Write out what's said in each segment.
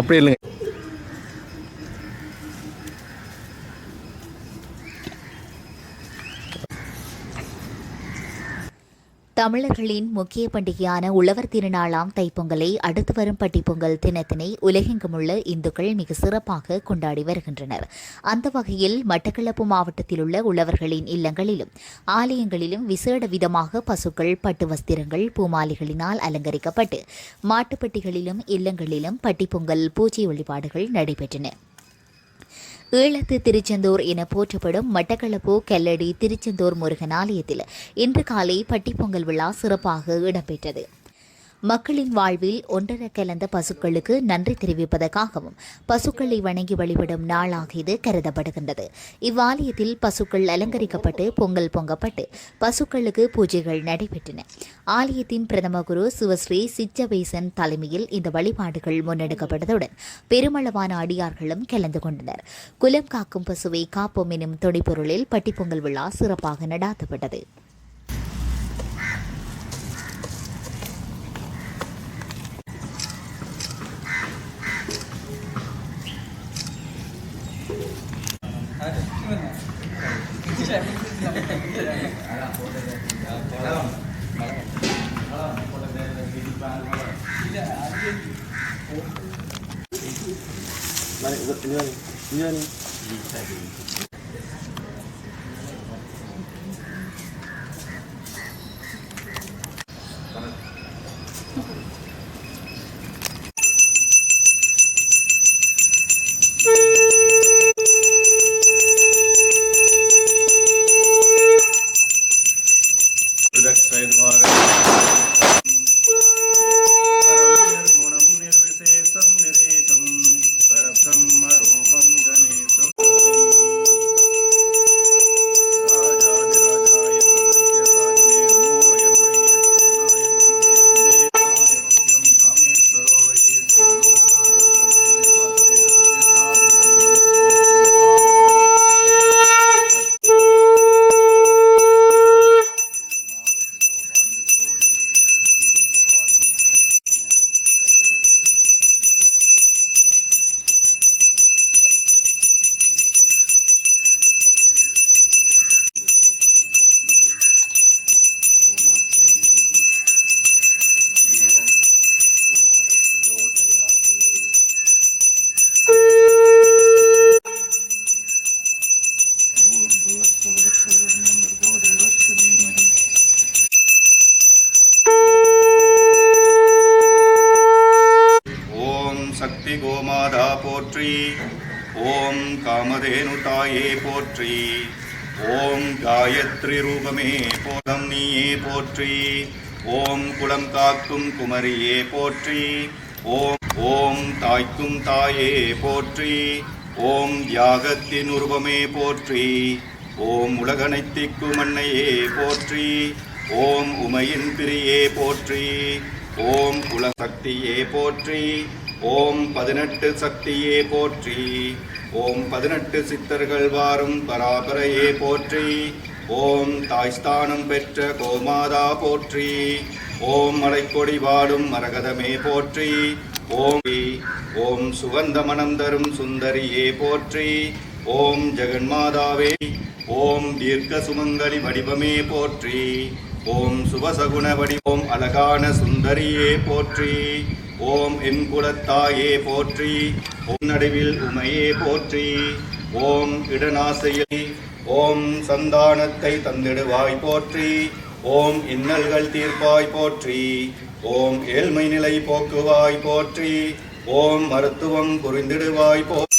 அப்படி இல்லைங்க. தமிழர்களின் முக்கிய பண்டிகையான உழவர் திருநாளாம் தைப்பொங்கலை அடுத்து வரும் பட்டிப்பொங்கல் தினத்தினை உலகெங்குமுள்ள இந்துக்கள் மிக சிறப்பாக கொண்டாடி வருகின்றனர். அந்த வகையில் மட்டக்களப்பு மாவட்டத்தில் உள்ள உழவர்களின் இல்லங்களிலும் ஆலயங்களிலும் விசேட விதமாக பசுக்கள் பட்டு வஸ்திரங்கள் பூமாலைகளினால் அலங்கரிக்கப்பட்டு மாட்டுப்பட்டிகளிலும் இல்லங்களிலும் பட்டிப்பொங்கல் பூஜை வழிபாடுகள் நடைபெற்றன. ஈழத்து திருச்செந்தூர் என போற்றப்படும் மட்டக்களப்பு கல்லடி திருச்செந்தூர் முருகன் ஆலயத்தில் இன்று காலை பட்டிப்பொங்கல் விழா சிறப்பாக இடம்பெற்றது. மக்களின் வாழ்வில் ஒன்றர கலந்த பசுக்களுக்கு நன்றி தெரிவிப்பதற்காகவும் பசுக்களை வணங்கி வழிபடும் நாளாக இது கருதப்படுகின்றது. இவ்வாலயத்தில் பசுக்கள் அலங்கரிக்கப்பட்டு பொங்கல் பொங்கப்பட்டு பசுக்களுக்கு பூஜைகள் நடைபெற்றன. ஆலயத்தின் பிரதம குரு சிவஸ்ரீ சிச்சவேசன் தலைமையில் இந்த வழிபாடுகள் முன்னெடுக்கப்பட்டதுடன் பெருமளவான அடியார்களும் கலந்து கொண்டனர். குலம் காக்கும் பசுவை காப்போம் எனும் தொடிப்பொருளில் பட்டிப்பொங்கல் விழா சிறப்பாக நடாத்தப்பட்டது. Mari ikut ini, ini. சக்தி கோமாதா போற்றி. ஓம் காமதேனு தாயே போற்றி. ஓம் காயத்ரி ரூபமே போதம் நீயே போற்றி. ஓம் குளம் காக்கும் குமரியே போற்றி. ஓம் ஓம் தாய்க்கும் தாயே போற்றி. ஓம் தியாகத்தின் உருவமே போற்றி. ஓம் உலகனைத்திக்கும் அன்னையே போற்றி. ஓம் உமையின் பிரியே போற்றி. ஓம் குலசக்தியே போற்றி. ஓம் பதினெட்டு சக்தியே போற்றி. ஓம் பதினெட்டு சித்தர்கள் வாரும் பராபரையே போற்றி. ஓம் தாய்ஸ்தானம் பெற்ற கோமாதா போற்றி. ஓம் மலைக்கொடி வாடும் மரகதமே போற்றி. ஓம் ஓம் சுகந்த மனம் தரும் சுந்தரியே போற்றி. ஓம் ஜெகன்மாதாவே ஓம் தீர்க்க சுமங்கலி வடிவமே போற்றி. ஓம் சுபசகுண வடி ஓம் அழகான சுந்தரியே போற்றி ஓம் என் குலத்தாயே போற்றி ஓம் நடுவில் உமையே போற்றி ஓம் இடநாசையை ஓம் சந்தானத்தை தந்திடுவாய் போற்றி ஓம் இன்னல்கள் தீர்ப்பாய் போற்றி ஓம் ஏழ்மை நிலை போக்குவாய் போற்றி ஓம் மருத்துவம் புரிந்திடுவாய் போ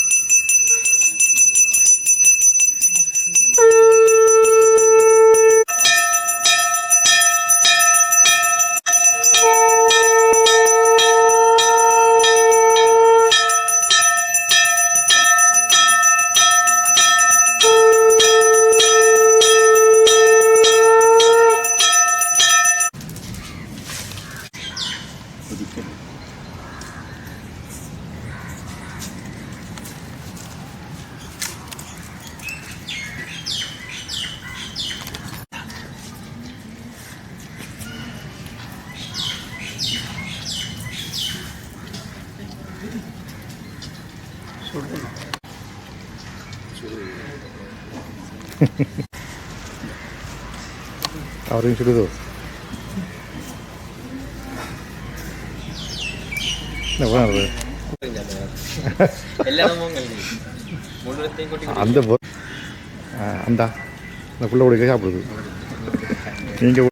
அவரையும் சுடுதோ அந்த அந்தா புள்ள குடிக்க சாப்பிடுது நீங்கள்